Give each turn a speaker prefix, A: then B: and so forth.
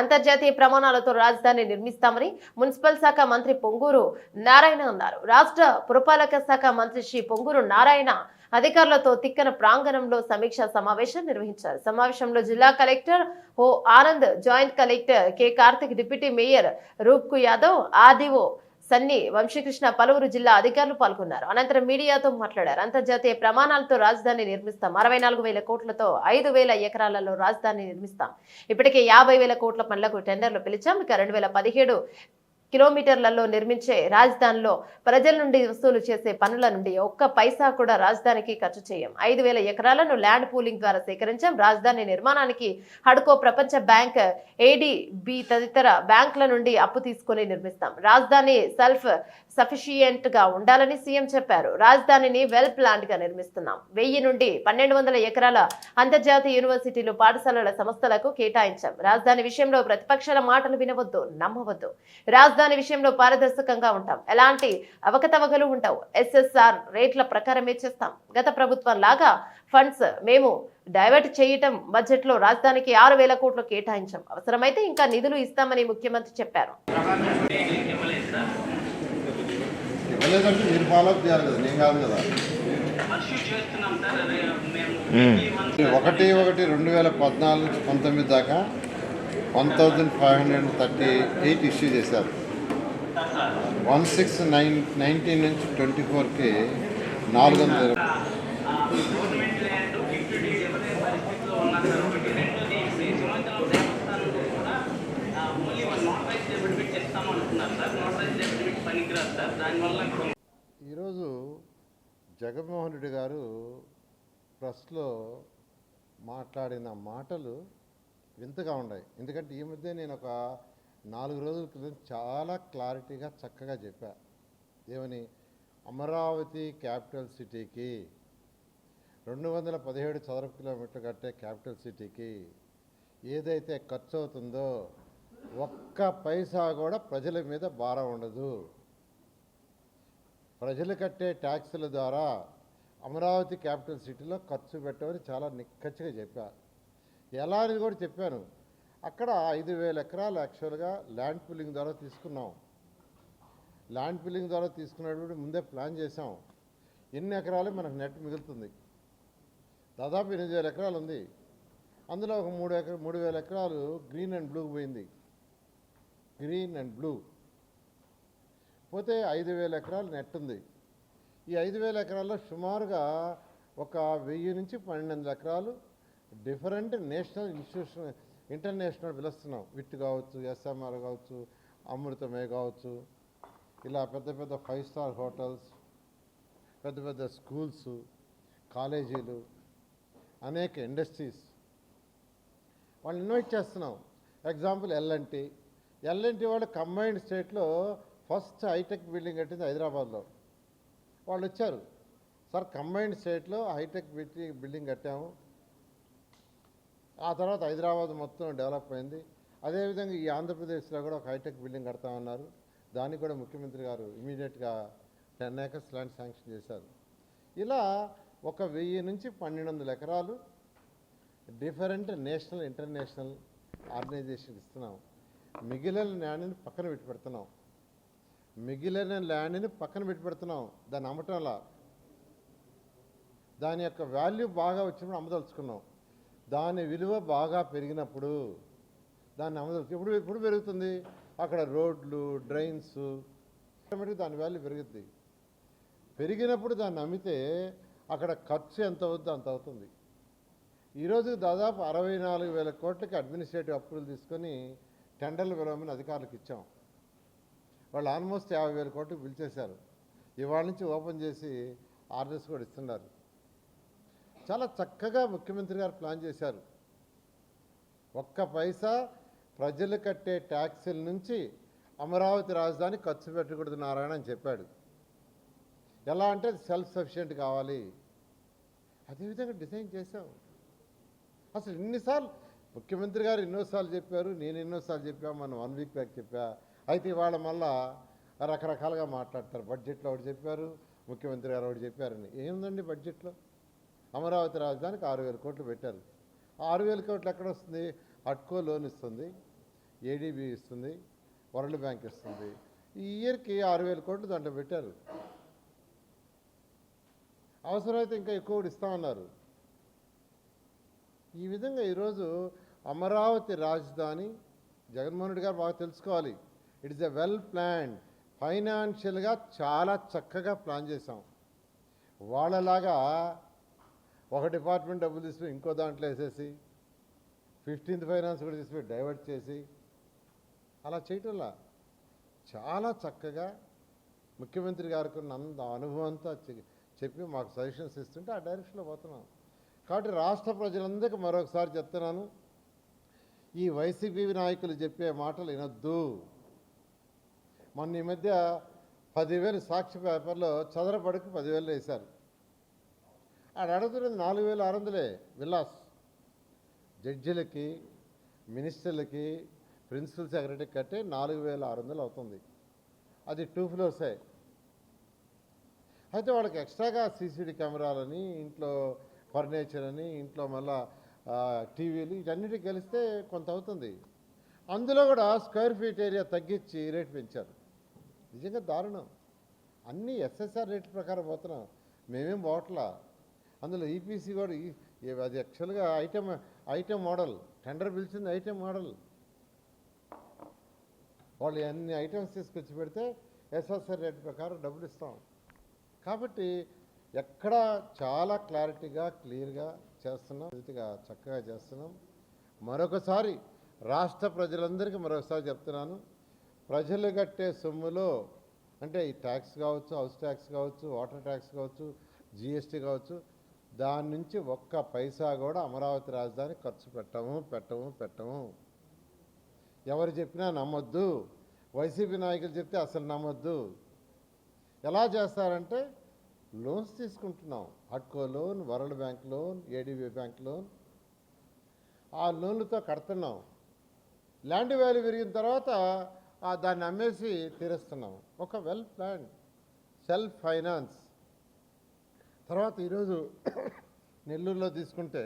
A: అంతర్జాతీయ ప్రమాణాలతో రాజధాని నిర్మిస్తామని మున్సిపల్ శాఖ మంత్రి పొంగూరు నారాయణ అన్నారు. రాష్ట్ర పురపాలక శాఖ మంత్రి శ్రీ పొంగూరు నారాయణ అధికారులతో తిక్కన ప్రాంగణంలో సమీక్షా సమావేశం నిర్వహించారు. సమావేశంలో జిల్లా collector O Anand joint collector K Karthik deputy mayor రూప్కు Yadav RDO Sunny Vamsikrishna పలువురు జిల్లా అధికారులు పాల్గొన్నారు. అనంతరం మీడియాతో మాట్లాడారు. అంతర్జాతీయ ప్రమాణాలతో రాజధాని నిర్మిస్తాం. అరవై నాలుగు వేల కోట్లతో ఐదు వేల ఎకరాలలో రాజధాని నిర్మిస్తాం. ఇప్పటికే యాభై వేల కోట్ల పనులకు టెండర్లు పిలిచాం. ఇక రెండు వేల పదిహేడు కిలోమీటర్లలో నిర్మించే రాజధానిలో ప్రజల నుండి వసూలు చేసే పనుల నుండి ఒక్క పైసా కూడా రాజధానికి ఖర్చు చేయం. ఐదు వేల ఎకరాలను ల్యాండ్ పూలింగ్ ద్వారా సేకరించాం. రాజధాని నిర్మాణానికి హడ్కో ప్రపంచ బ్యాంక్ ఏడీబీ తదితర బ్యాంకుల నుండి అప్పు తీసుకొని నిర్మిస్తాం. రాజధాని సెల్ఫ్ సఫిషియంట్గా ఉండాలని సీఎం చెప్పారు. రాజధానిని వెల్ ప్లాంట్గా గా నిర్మిస్తున్నాం. వెయ్యి నుండి పన్నెండు వందల ఎకరాల అంతర్జాతీయ యూనివర్సిటీలు పాఠశాలల సంస్థలకు కేటాయించాం. రాజధాని విషయంలో ప్రతిపక్షాల మాటలు వినవద్దు నమ్మవద్దు. రాజధాని విషయంలో పారదర్శకంగా ఉంటాం. ఎలాంటి అవకతవకలు ఉంటావు ఎస్ఎస్ఆర్ రేట్ల ప్రకారమే చేస్తాం. గత ప్రభుత్వం లాగా ఫండ్స్ మేము డైవర్ట్ చేయటం బడ్జెట్లో రాజధానికి ఆరు వేల కోట్లు కేటాయించాం. అవసరమైతే ఇంకా నిధులు ఇస్తామని ముఖ్యమంత్రి చెప్పారు.
B: ఇవ్వలేదంటే మీరు ఫాలో అప్ చేయాలి కదా నేను కాదు కదా. ఒకటి ఒకటి రెండు వేల పద్నాలుగు నుంచి పంతొమ్మిది దాకా one thousand five hundred thirty eight issue చేశారు. వన్ సిక్స్ నైన్ నైన్టీన్ నుంచి ట్వంటీ ఫోర్కి నాలుగు వందల ఇరవై
C: గవర్నమెంట్ ల్యాండ్ డిప్యూటీ ఎవరి పరిస్థితిలో ఉన్నారు సార్ ఒకటి రెండోది ఇప్పుడు ఈ సింహాచలం దేవస్థానంలో కూడా only one not rice debit ఇస్తామనుకున్నారు sir not rice debit పనికిరాదు సార్ దానివల్ల ఇప్పుడు
B: ఈరోజు జగన్మోహన్ రెడ్డి గారు ప్రెస్లో మాట్లాడిన మాటలు వింతగా ఉన్నాయి. ఎందుకంటే ఈ మధ్య నేను ఒక నాలుగు రోజుల క్రితం చాలా క్లారిటీగా చక్కగా చెప్పా. ఏమని? అమరావతి క్యాపిటల్ సిటీకి రెండు వందల పదిహేడు చదరపు కిలోమీటర్ కట్టే క్యాపిటల్ సిటీకి ఏదైతే ఖర్చు అవుతుందో ఒక్క పైసా కూడా ప్రజల మీద భారం ఉండదు. ప్రజలు కట్టే ట్యాక్సుల ద్వారా అమరావతి క్యాపిటల్ సిటీలో ఖర్చు పెట్టమని చాలా నిక్కచ్చిగా చెప్పా. ఎలా అని కూడా చెప్పాను. అక్కడ ఐదు వేల ఎకరాలు యాక్చువల్గా ల్యాండ్ పిల్లింగ్ ద్వారా తీసుకున్నాం. ల్యాండ్ పిల్లింగ్ ద్వారా తీసుకున్నటువంటి ముందే ప్లాన్ చేసాం ఎన్ని ఎకరాలు మనకు నెట్ మిగులుతుంది? దాదాపు ఎనిమిది వేల ఎకరాలు ఉంది. అందులో ఒక మూడు ఎకరా మూడు వేల ఎకరాలు గ్రీన్ అండ్ బ్లూ పోయింది. Green and blue. పోతే ఐదు వేల ఎకరాలు నెట్ ఉంది. ఈ ఐదు వేల ఎకరాల్లో సుమారుగా ఒక వెయ్యి నుంచి పన్నెండు వందల ఎకరాలు డిఫరెంట్ నేషనల్ ఇన్స్టిట్యూషన్ ఇంటర్నేషనల్ పిలుస్తున్నాం విట్ కావచ్చు ఎస్ఎంఆర్ కావచ్చు అమృతమే కావచ్చు. ఇలా పెద్ద పెద్ద ఫైవ్ స్టార్ హోటల్స్ పెద్ద పెద్ద స్కూల్స్ కాలేజీలు అనేక ఇండస్ట్రీస్ వాళ్ళు ఇన్వైట్ చేస్తున్నాం. ఎగ్జాంపుల్ ఎల్ఎన్టీ ఎల్ఎన్టీ వాళ్ళు కంబైన్డ్ స్టేట్లో ఫస్ట్ హైటెక్ బిల్డింగ్ కట్టింది హైదరాబాద్లో. వాళ్ళు వచ్చారు. సార్ కంబైన్డ్ స్టేట్లో హైటెక్ బిల్డింగ్ బిల్డింగ్ కట్టాము. ఆ తర్వాత హైదరాబాద్ మొత్తం డెవలప్ అయింది. అదేవిధంగా ఈ ఆంధ్రప్రదేశ్లో కూడా ఒక హైటెక్ బిల్డింగ్ కడతామన్నారు. దానికి కూడా ముఖ్యమంత్రి గారు ఇమీడియట్గా టెన్ ఏకర్స్ ల్యాండ్ శాంక్షన్ చేశారు. ఇలా ఒక వెయ్యి నుంచి పన్నెండు వందల ఎకరాలు డిఫరెంట్ నేషనల్ ఇంటర్నేషనల్ ఆర్గనైజేషన్ ఇస్తున్నాం. మిగిలిన ల్యాండ్ని పక్కన పెట్టి పెడుతున్నాం. మిగిలిన ల్యాండ్ని పక్కన పెట్టి పెడుతున్నాం దాన్ని అమ్మటంలా దాని యొక్క వాల్యూ బాగా వచ్చినప్పుడు అమ్మదలుచుకున్నాం. దాని విలువ బాగా పెరిగినప్పుడు దాన్ని అమ్మదలుచు ఇప్పుడు ఎప్పుడు పెరుగుతుంది? అక్కడ రోడ్లు డ్రైన్స్ ఆటోమేటిక్ దాని వాల్యూ పెరుగుద్ది. పెరిగినప్పుడు దాన్ని అమ్మితే అక్కడ ఖర్చు ఎంత అవుద్దో అంత అవుతుంది. ఈరోజు దాదాపు అరవై నాలుగు వేల కోట్లకి అడ్మినిస్ట్రేటివ్ అప్రూవల్ తీసుకొని టెండర్లు విలువమని అధికారులకు ఇచ్చాం. వాళ్ళు ఆల్మోస్ట్ యాభై వేల కోట్లు పిలిచేశారు ఇవాళ నుంచి ఓపెన్ చేసి ఆర్డర్స్ కూడా ఇస్తున్నారు. చాలా చక్కగా ముఖ్యమంత్రి గారు ప్లాన్ చేశారు. ఒక్క పైసా ప్రజలు కట్టే ట్యాక్సీల నుంచి అమరావతి రాజధాని ఖర్చు పెట్టకూడదు నారాయణ అని చెప్పాడు. ఎలా అంటే సెల్ఫ్ సఫిషియెంట్ కావాలి. అదేవిధంగా డిజైన్ చేశాం. అసలు ఎన్నిసార్లు ముఖ్యమంత్రి గారు ఎన్నోసార్లు చెప్పారు నేను ఎన్నోసార్లు చెప్పా మనం వన్ వీక్ బ్యాక్ చెప్పా అయితే ఇవాళ మళ్ళా రకరకాలుగా మాట్లాడతారు. బడ్జెట్లో ఒకటి చెప్పారు ముఖ్యమంత్రి గారు ఒకటి చెప్పారని. ఏముందండి బడ్జెట్లో? అమరావతి రాజధానికి ఆరు వేల కోట్లు పెట్టారు. ఆరు వేల కోట్లు ఎక్కడ వస్తుంది? అట్కో లోన్ ఇస్తుంది ఏడీబీ ఇస్తుంది వరల్డ్ బ్యాంక్ ఇస్తుంది. ఈ ఇయర్కి ఆరు వేల కోట్లు దాంట్లో పెట్టారు. అవసరమైతే ఇంకా ఎక్కువ కూడా ఇస్తామన్నారు ఈ విధంగా ఈరోజు అమరావతి రాజధాని జగన్మోహన్ రెడ్డి గారు బాగా తెలుసుకోవాలి. It is a well plan ఫైనాన్షియల్గా చాలా చక్కగా ప్లాన్ చేసాం వాళ్ళలాగా ఒక డిపార్ట్మెంట్ డబ్బులు తీసుకుని ఇంకో దాంట్లో వేసేసి ఫిఫ్టీన్త్ ఫైనాన్స్ కూడా తీసుకుని డైవర్ట్ చేసి అలా చేయటంలా చాలా చక్కగా ముఖ్యమంత్రి గారికి ఉన్న అంత అనుభవంతో చె- చెప్పి మాకు సజెషన్స్ ఇస్తుంటే ఆ డైరెక్షన్లో పోతున్నాం. కాబట్టి రాష్ట్ర ప్రజలందరికీ మరొకసారి చెప్తున్నాను. ఈ వైసీపీ నాయకులు చెప్పే మాటలు వినొద్దు. మొన్న ఈ మధ్య పదివేలు సాక్షి పేపర్లో చదరపడికి పదివేలు వేశారు. ఆడ అడుగుతున్నది నాలుగు వేల ఆరు వందలే విలాస్ జడ్జిలకి మినిస్టర్లకి ప్రిన్సిపల్ సెక్రటరీకి కట్టే నాలుగు వేల ఆరు వందలు అవుతుంది. అది టూ ఫ్లోర్సే. అయితే వాళ్ళకి ఎక్స్ట్రాగా సీసీడీ కెమెరాలని ఇంట్లో ఫర్నిచర్ అని ఇంట్లో మళ్ళా టీవీలు వీటన్నిటికి కలిస్తే కొంత అవుతుంది. అందులో కూడా స్క్వేర్ ఫీట్ ఏరియా తగ్గించి రేట్ పెంచారు. నిజంగా దారుణం. అన్నీ ఎస్ఎస్ఆర్ రేట్ ప్రకారం పోతున్నాం. మేమేం పోవట్లా? అందులో ఈపీసీ కూడా అది యాక్చువల్గా ఐటమ్ ఐటమ్ మోడల్. టెండర్ పిలిచింది ఐటమ్ మోడల్. వాళ్ళు అన్ని ఐటమ్స్ తీసుకొచ్చి పెడితే ఎస్ఎస్ఆర్ రేట్ ప్రకారం డబ్బులు ఇస్తాం. కాబట్టి ఎక్కడ చాలా క్లారిటీగా క్లియర్గా చేస్తున్నాం. పూర్తిగా చక్కగా చేస్తున్నాం. మరొకసారి రాష్ట్ర ప్రజలందరికీ మరొకసారి చెప్తున్నాను. ప్రజలు కట్టే సొమ్ములో అంటే ఈ ట్యాక్స్ కావచ్చు హౌస్ ట్యాక్స్ కావచ్చు వాటర్ ట్యాక్స్ కావచ్చు జిఎస్టీ కావచ్చు దాని నుంచి ఒక్క పైసా కూడా అమరావతి రాజధాని ఖర్చు పెట్టము పెట్టము పెట్టము. ఎవరు చెప్పినా నమ్మొద్దు. వైసీపీ నాయకులు చెప్తే అసలు నమ్మొద్దు. ఎలా చేస్తారంటే లోన్స్ తీసుకుంటున్నాం. అట్కో loan world bank loan ADB bank loan. ఆ లోన్లతో కడుతున్నాం. ల్యాండ్ వాల్యూ పెరిగిన తర్వాత దాన్ని అమ్మేసి తీరుస్తున్నాము. ఒక వెల్ ప్లాన్ సెల్ఫ్ ఫైనాన్స్ తర్వాత ఈరోజు నెల్లూరులో తీసుకుంటే